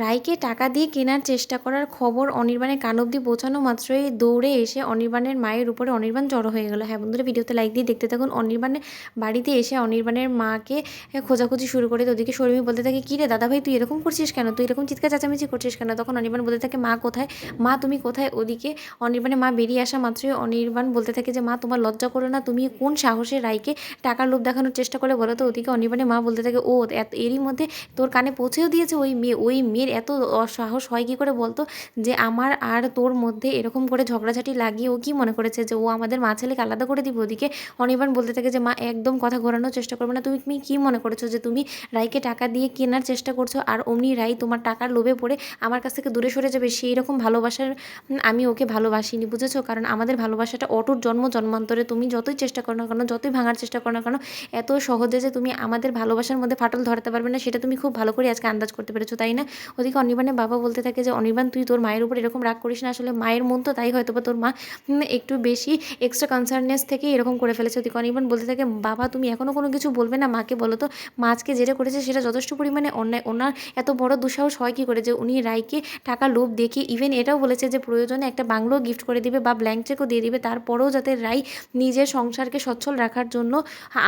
রাইকে টাকা দিয়ে কেনার চেষ্টা করার খবর অনির্বাণের কান অব্দি পৌঁছানো মাত্রই দৌড়ে এসে অনির্বাণের মায়ের উপরে অনির্বাণ জড়ো হয়ে গেলো। হ্যাঁ বন্ধুরা, ভিডিওতে লাইক দিয়ে দেখতে থাকুন। অনির্বাণের বাড়িতে এসে অনির্বাণের মাকে খোঁজাখুঁজি শুরু করে ওদিকে শর্মী বলতে থাকে, কী রে দাদা ভাই তুই এরকম করছিস কেন? তুই এরকম চিৎকার চাচামেচি করছিস কেন? তখন অনির্বাণ বলতে থাকে, মা কোথায়? মা, তুমি কোথায়? ওদিকে অনির্বাণের মা বেরিয়ে আসা মাত্রই অনির্বাণ বলতে থাকে যে, মা, তোমার লজ্জা করো না, তুমি কোন সাহসে রাইকে টাকার লোভ দেখানোর চেষ্টা করে বলো তো? ওদিকে অনির্বাণের মা বলতে থাকে, ও এরই মধ্যে তোর কানে পৌঁছেও দিয়েছে ওই মেয়ে, ওই মেয়ের এত সাহস হয় কী করে বলতো? যে আমার আর তোর মধ্যে এরকম করে ঝগড়াঝাটি লাগিয়ে ও কি মনে করেছে? যে ও আমাদের মা ছেলেকে আলাদা করে দিবে ওদিকে? অনির্বাণ বলতে থাকে যে, মা, একদম কথা ঘোরানোর চেষ্টা করবে না। তুমি তুমি কী মনে করেছ যে তুমি রাইকে টাকা দিয়ে কেনার চেষ্টা করছ? আর অমনি রাই তোমার টাকার লোভে পড়ে আমার কাছ থেকে দূরে সরে যাবে। সেই রকম ভালোবাসার আমি ওকে ভালোবাসিনি, বুঝেছ? কারণ আমাদের ভালোবাসাটা অটুট জন্ম, জন্মান্তরে। তুমি যতই চেষ্টা করো না কেন, যতই ভাঙার চেষ্টা করো না কেন, এত সহজে যে তুমি আমাদের ভালোবাসার মধ্যে ফাটল ধরাতে পারবে না, সেটা তুমি খুব ভালো করে আজকে আন্দাজ করতে পেরেছ, তাই না? ওদিকে অনির্বাণের বাবা বলতে থাকে যে, অনির্বাণ, তুই তোর মায়ের উপর এরকম রাগ করিস না। আসলে মায়ের মন তো তাই হয়তো বা তোর মা একটু বেশি এক্সট্রা কনসার্নেস থেকে এরকম করে ফেলেছে। ওদিকে অনির্বাণ বলতে থাকে, বাবা, তুমি এখনও কোনো কিছু বলবে না মাকে বলো তো। মা আজকে যেটা করেছে সেটা যথেষ্ট পরিমাণে অন্যায়। ওনার এত বড় দুঃসাহস হয় কী করে যে, উনি রায়কে টাকা লোভ দেখিয়ে ইভেন এটাও বলেছে যে, প্রয়োজনে একটা বাংলো গিফট করে দিবে বা ব্ল্যাঙ্ক চেকও দিয়ে দিবে। তারপরেও যাতে রাই নিজের সংসারকে সচ্ছল রাখার জন্য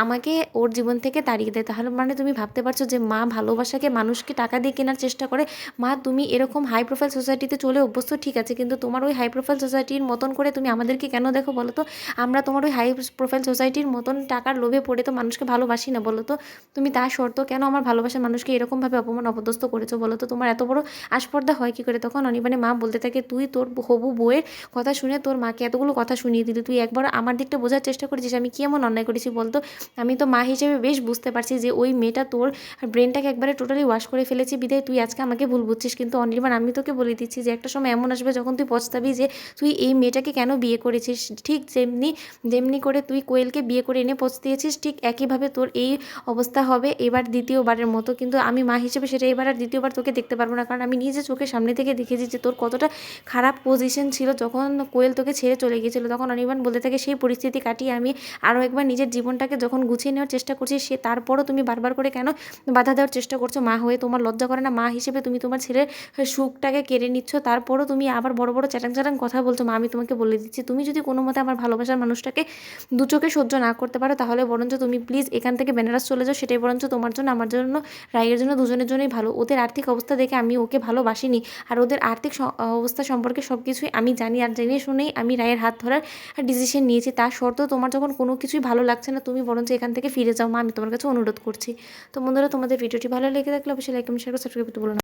আমাকে ওর জীবন থেকে তাড়িয়ে দেয়। তাহলে মানে তুমি ভাবতে পারছ যে, মা ভালোবাসাকে মানুষকে টাকা দিয়ে কেনার চেষ্টা করে মা, তুমি এরকম হাই প্রোফাইল সোসাইটিতে চলে অভ্যস্ত, ঠিক আছে, কিন্তু তোমার ওই হাই প্রোফাইল সোসাইটির মতন করে তুমি আমাদেরকে কেন দেখো বলো তো? আমরা তোমার ওই হাই প্রোফাইল সোসাইটির মতন টাকার লোভে পড়ে তো মানুষকে ভালোবাসি না বলো তো? তুমি তার শর্ত কেন আমার ভালোবাসার মানুষকে এরকমভাবে অপমান, অপদস্থ করেছ বলো তো? তোমার এত বড় আস্পর্ধা হয় কী করে তখন? অনিবানে মা বলতে থাকে, তুই তোর হবু বউয়ের কথা শুনে তোর মাকে এতগুলো কথা শুনিয়ে দিলি। তুই একবার আমার দিকটা বোঝার চেষ্টা করেছিস, আমি কি এমন অন্যায় করেছি বলতো আমি তো মা হিসেবে বেশ বুঝতে পারছি যে ওই মেয়েটা তোর ব্রেনটাকে একবারে টোটালি ওয়াশ করে ফেলেছি। বিদায়, তুই আজকে আমাকে ভুল বুঝছিস, কিন্তু অনির্বাণ আমি তোকে বলে দিচ্ছি যে একটা সময় এমন আসবে যখন তুই পস্তাবি যে তুই এই মেয়েটাকে কেন বিয়ে করেছিস। ঠিক যেমনি যেমনি করে তুই কোয়েলকে বিয়ে করে এনে পস্তিয়েছিস, ঠিক একইভাবে তোর এই অবস্থা হবে এবার দ্বিতীয়বারের মতো। কিন্তু আমি মা হিসেবে সেটা এবার আর দ্বিতীয়বার তোকে দেখতে পারব না, কারণ আমি নিজে চোখের সামনে থেকে দেখেছি যে তোর কতটা খারাপ পজিশন ছিল যখন কোয়েল তোকে ছেড়ে চলে গিয়েছিল। তখন অনির্বাণ বলতে থাকে, সেই পরিস্থিতি কাটিয়ে আমি আরও একবার নিজের জীবনটাকে যখন গুছিয়ে নেওয়ার চেষ্টা করছি, সে তারপরও তুমি বারবার করে কেন বাধা দেওয়ার চেষ্টা করছ? মা হয়ে তোমার লজ্জা করে না? মা হিসেবে তুমি তোমার ছেলের সুখটাকে কেড়ে নিচ্ছ, তারপরও তুমি আবার বড় বড় চ্যাটাং চ্যাটাং কথা বলছো। মা, আমি তোমাকে বলে দিচ্ছি, তুমি যদি কোনো মতে আমার ভালোবাসার মানুষটাকে দু চোখে সহ্য না করতে পারো, তাহলে বরঞ্চ তুমি প্লিজ এখান থেকে বেনারস চলে যাও, সেটাই বরঞ্চ তোমার জন্য, আমার জন্য, রায়ের জন্য, দুজনের জন্যই ভালো। ওদের আর্থিক অবস্থা দেখে আমি ওকে ভালোবাসিনি, আর ওদের আর্থিক অবস্থা সম্পর্কে সব কিছুই আমি জানি, আর জেনে শুনেই আমি রায়ের হাত ধরার ডিসিশন নিয়েছি। তার সত্ত্বেও তোমার যখন কোনো কিছুই ভালো লাগছে না, তুমি বরঞ্চ এখান থেকে ফিরে যাও। মা, আমি তোমার কাছে অনুরোধ করছি। তো বন্ধুরা, তোমাদের ভিডিওটি ভালো লেগে থাকলে অবশ্যই লাইক কমেন্ট শেয়ার করে সাবস্ক্রাইব করতে বলো